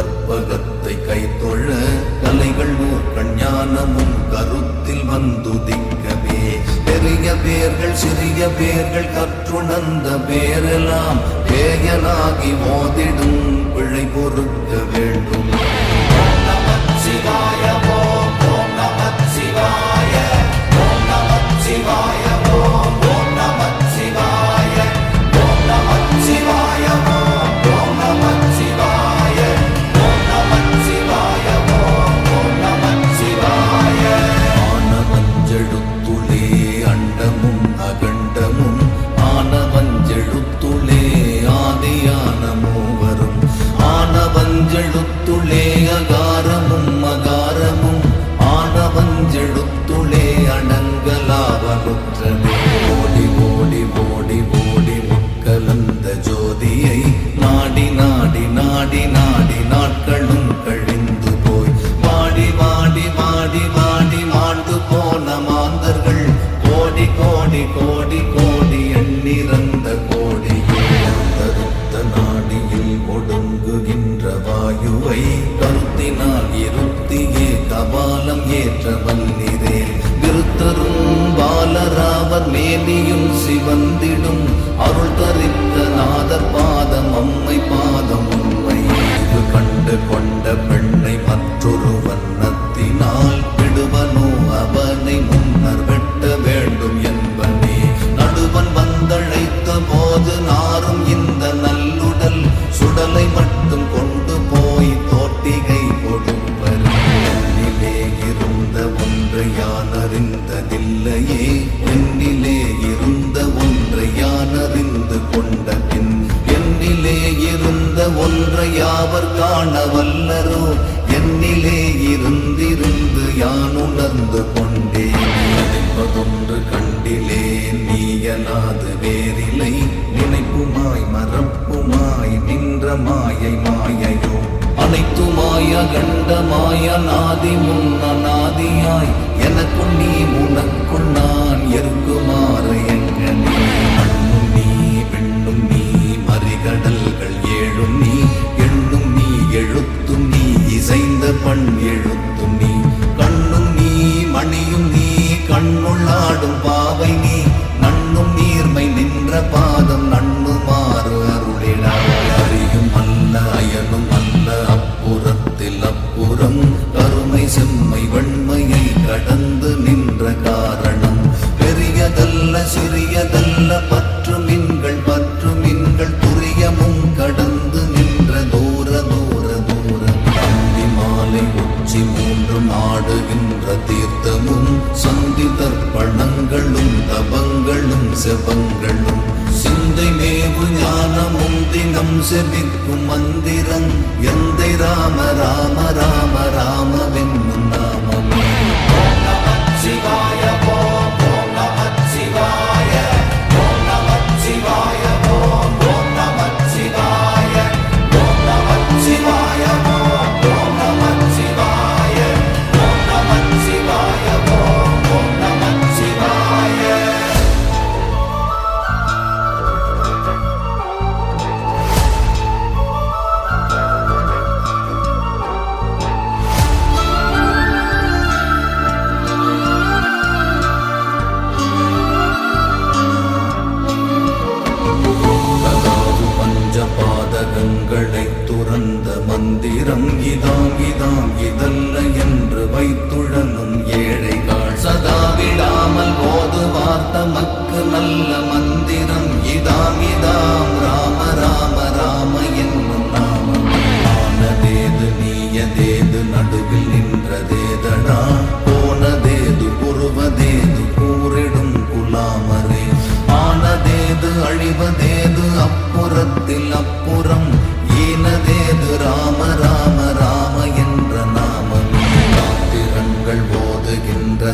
கற்பகத்தை கை தொழ கலைகள் ஊக்கண் ஞானமும் கருத்தில் வந்துதிக்கவே பெரிய பேர்கள் சிறிய பேர்கள் கற்றுணர்ந்த பேரெல்லாம் பேயலாகி மோதிடும் பிழை பொறுக்க வேண்டும். இயலாது வேறிலை நினைப்புமாய் மறப்புமாய் நின்ற மாயை மாயையோ. அனைத்துமாய கண்டமாய நாதி முன்ன நாதியாய் எனக்குள் நீ உனக்குள் நான் இருக்குமாறு எங்கனே. மண்ணும் நீ பெண்ணும் நீ மறிகடல்கள் ஏழும் நீ எண்ணும் நீ எழுத்தும் நீ இசைந்த பண் எழுத்தும் நீ. கண்ணும் நீ மணியும் நீ கண்ணுள்ளாடும் பாவை நீ. ചന്ദ്രപാദം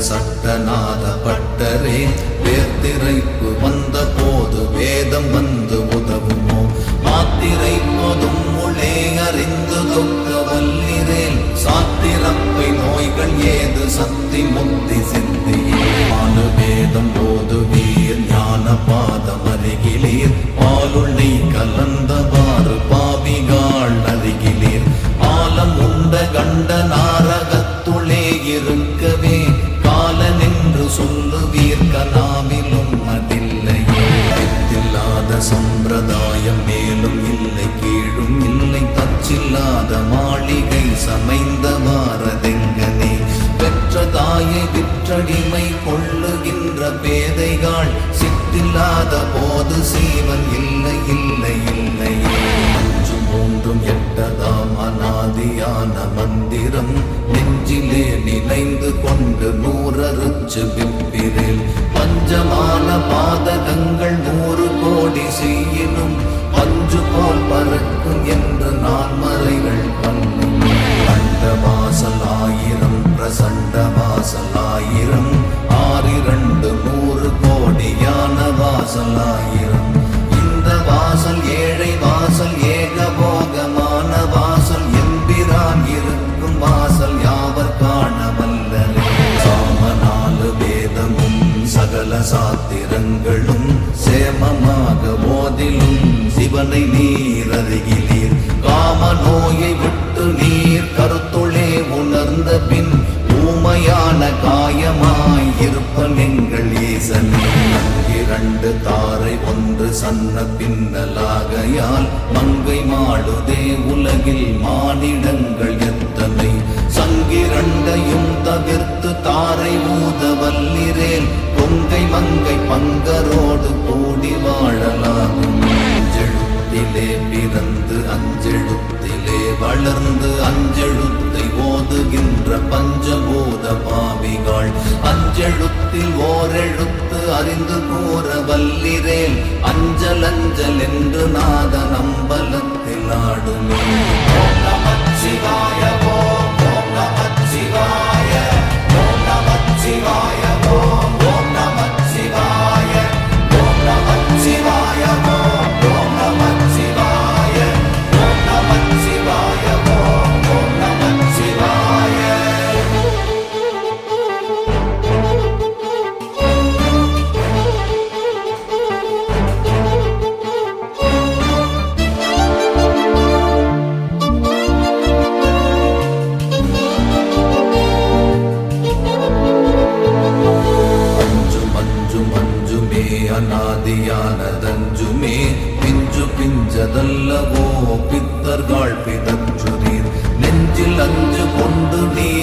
சட்டனா இல்லாத சம்பிரதாயம் மேலும் இல்லை கீழும் இல்லை. தச்சில்லாத மாளிகை சமைந்த பாரதெங்கனே. பெற்ற தாயை விற்றடிமை கொள்ளுகின்ற பேதைகள் சித்தில்லாத போது சீவன் இல்லை இல்லை இல்லையே அஞ்சும் மூன்றும் எட்டதாம் அநாதியான மந்திரம் நெஞ்சிலே நினைந்து கொண்டு நூறறுச்சு விப்பிரில். பஞ்சமான பாதகங்கள் நூறு கோடி செய்யினும் சிவனை நீர் அருகிலீர். காம நோயை விட்டு நீர் கருத்துளே உணர்ந்த பின் ஊமையான காயமாய் இருப்பன் எங்கள் ஈசனே. இரண்டு தாரை ஒன்று சன்ன பின்னலாகையால் மங்கை மாடுதே உலகில் மானிடங்கள் எத்தனை. சங்கிரண்டையும் தவிர்த்து தாரை ஊத வல்லிரேல் கொங்கை மங்கை பங்கரோடு கூடி வாழலாகும். அஞ்சிலே பிறந்து அஞ்செழுத்திலே வளர்ந்து அஞ்செழுத்தை ஓதுகின்ற பஞ்சபூத பாவிகள். அஞ்செழுத்தில் ஓரெழுத்து அறிந்து கூற வல்லிரேல். அஞ்சல் அஞ்சல் பிஞ்சதல்லவோ பித்தர்கள் பிதற்றுதீர் நெஞ்சில் அஞ்சு கொண்டு நீர்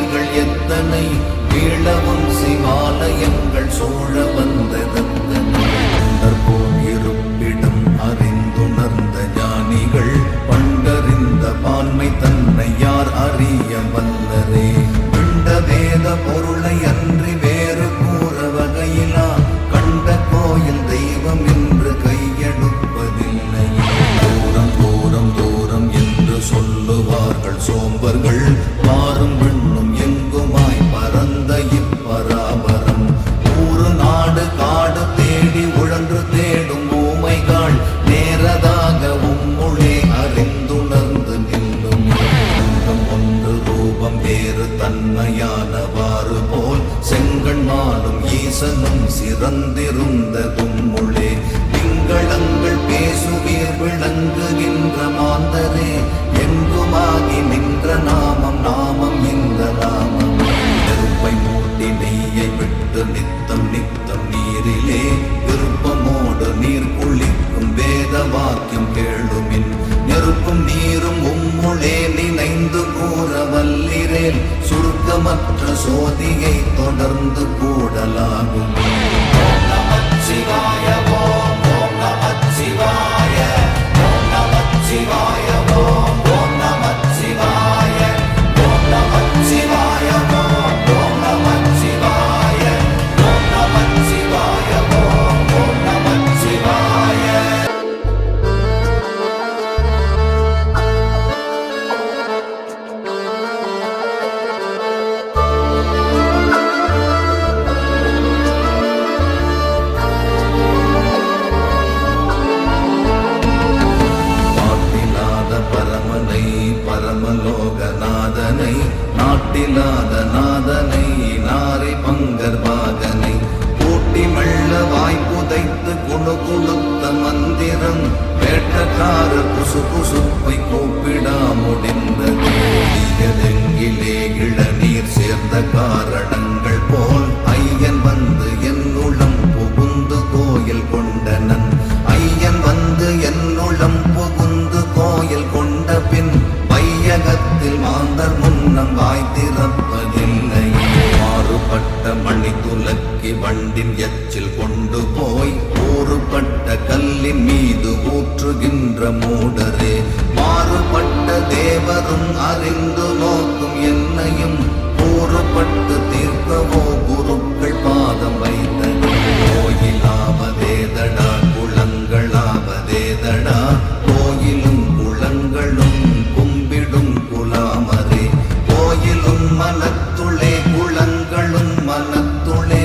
நீர்கள் எத்தனை வீழவும் சிவாலயங்கள் சூழ வந்ததெத்தனை. போல் இருப்பிடம் அறிந்துணர்ந்த ஞானிகள் பண்டறிந்த பான்மை தன்னை யார் அறிய வல்லரே? பிண்ட வேத பொருளை அன்றி வேறு கூற வகையிலா? கண்ட கோயில் தெய்வம் என்று கையெடுப்பதில்லை தூரம் தூரம் தூரம் என்று சொல்லுவார்கள் சோம்பர்கள். மாறும் அன்று தேடும் ஊமைகள் நேரதாக உம்முளே அறிந்துணர்ந்து நில்லும். ஒன்று ரூபம் வேறு தன்மையானவாறு போல் செங்கண்மானும் ஈசனும் சிறந்திருந்தது. சுருக்கமற்ற சோதியை தொடர்ந்து கூடலாகும். என்னுளம் மனத்துளே குளங்களும் மனத்துளே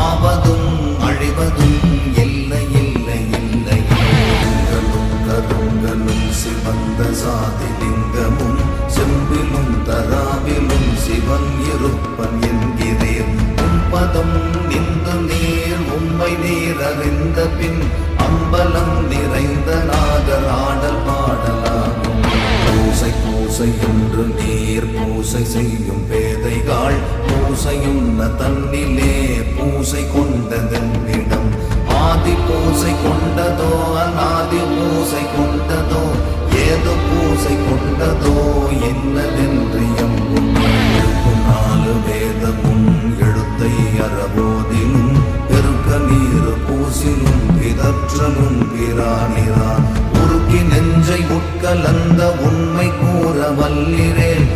ஆவதும் அழிவதும் இல்லை இல்லை இல்லை. கருங்களும் கருங்களும் சிவந்த சாதி லிங்கமும் செம்பிலும் தராவிலும் சிவன் இருப்பன் என்கிறேன். உம்பதம் நின்று நீர் உண்மை நீர் அறிந்த பின் அம்பலம் நிறைந்த நாகர் ஆடல் பாடலாகும். பூசை பூசை என்று நீர் பூசை செய்யும் பூசையுண்ண தன்னிலே பூசை கொண்டதென்னிடம். ஆதி பூசை கொண்டதோ அநாதி பூசை கொண்டதோ ஏது பூசை கொண்டதோ என்னதென்று எங்கும் நாலு வேதமும் எழுத்தை அறபோதிலும் பெருக்க நீர் பூசிலும் பிதற்றலும் பிராணிரான் உருக்கி நெஞ்சை உட்கலந்த உண்மை கூற வல்லிரேல்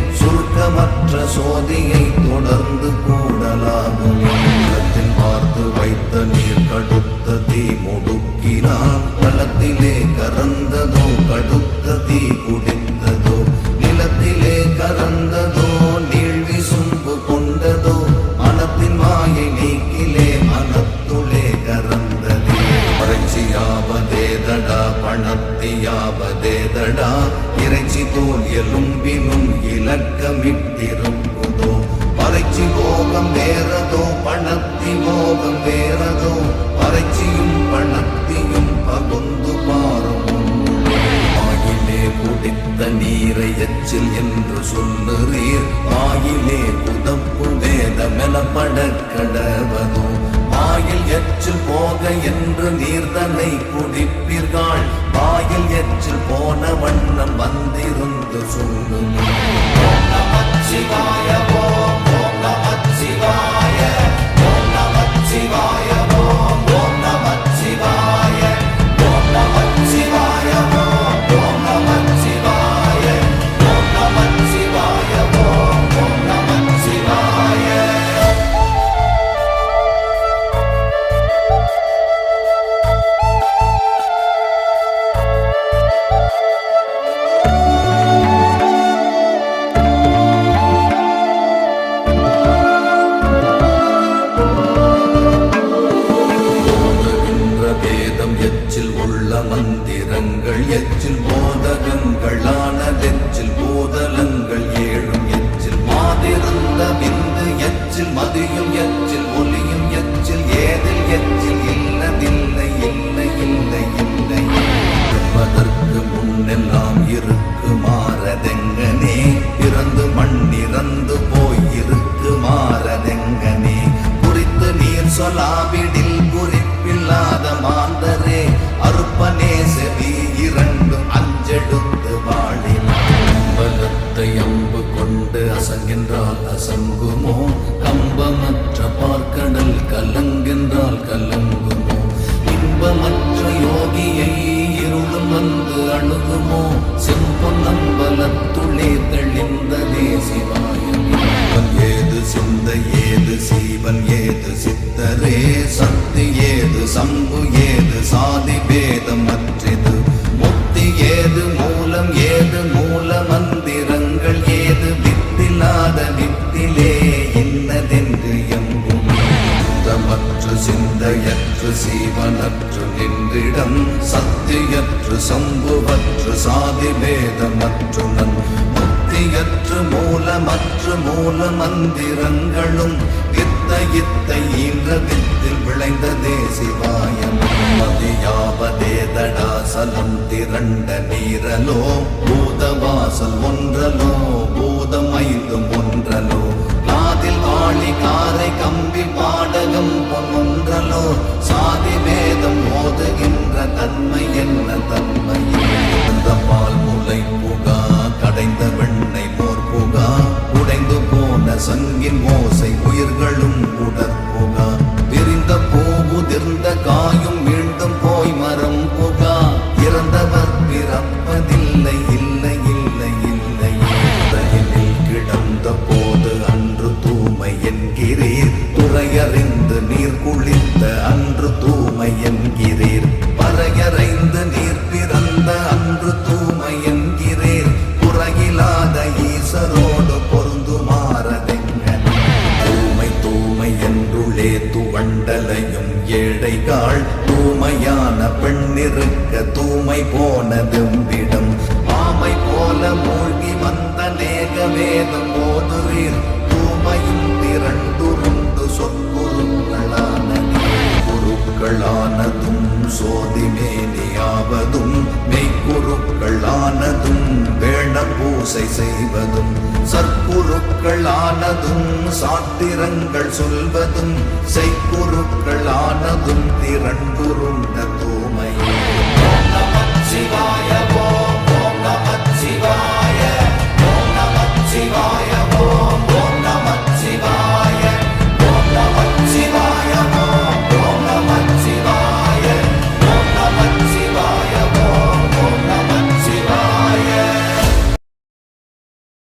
சுருக்கமற்ற சோதியை தொடர்ந்து கூடலாகும். உள்ளத்தின் பார்த்து வைத்த நீர் கடுத்த தீ முடுக்கினான். களத்திலே கறந்ததோ கடுத்த தீ குடி கடவதும் வாயில் எச்சு போக என்று நீர்தனை குடிப்பீர்கள் வாயில் எச்சு போன வண்ணம் வந்திருந்து சொல்லும் ஓம் சம்பு ஏது சாதி பேதம் அற்றிது. முக்தி ஏது மூலம் ஏது மூல மந்திரங்கள் ஏது. வித்தில்லாத வித்திலே இன்னதென்று எங்கும் சுத்தமற்று சிந்தையற்று சீவனற்று நின்றிடம். சத்தியற்று சம்புவற்று சாதி பேதமற்று நன். முக்தியற்று மூலமற்று மூல மந்திரங்களும். இத்த இத்த ஈன்ற வித்தில் விளைந்ததே சிவாயம். மதியாவதே தடாசலம் திரண்ட நீரலோ பூதவாசல் ஒன்றலோ பூதம் ஐந்தும் ஒன்றலோ. காதில் வாழி காரை கம்பி பாடகம் ஒன்றலோ சாதி வேதம் மோதுகின்ற தன்மை என்ன தன்மை? அந்த பால் முலை புகா கடைந்த வெண்ணை மோர் புகா உடைந்து போன சங்கின் ஓசை உயிர்களும் உடற்புகா பூவுதிர்ந்த காயும் மீண்டும் போய் மரம் புகா. இறந்தவர் பிறப்பதில்லை இல்லை இல்லை இல்லை. உலகினில் கிடந்த போது அன்று தூமை என்கிறீர். துறையறிந்து நீர் குளித்த அன்று தூமை என்கிறீர். துவண்டலையும் ஏழைகாள் தூமையான பெண்ணிருக்க தூமை போனதும்பிடம் ஆமை போல மூழ்கி வந்த நேக வேதம் போதுவீர் தூமையும் திரண்டுருண்டு சொற்குருக்களான குருக்களானதும் சோதிமேனியாவதும் மெய்க்குருக்களானதும் வேண பூசை செய்வதும். செய்குருக்களானதும் சாத்திரங்கள் சொல்வதும் செய்குருக்களானதும் திரண்டுருண்ட தூமை. சிவாய ஓம் நமத் சிவாய ஓம் நமத் சிவாய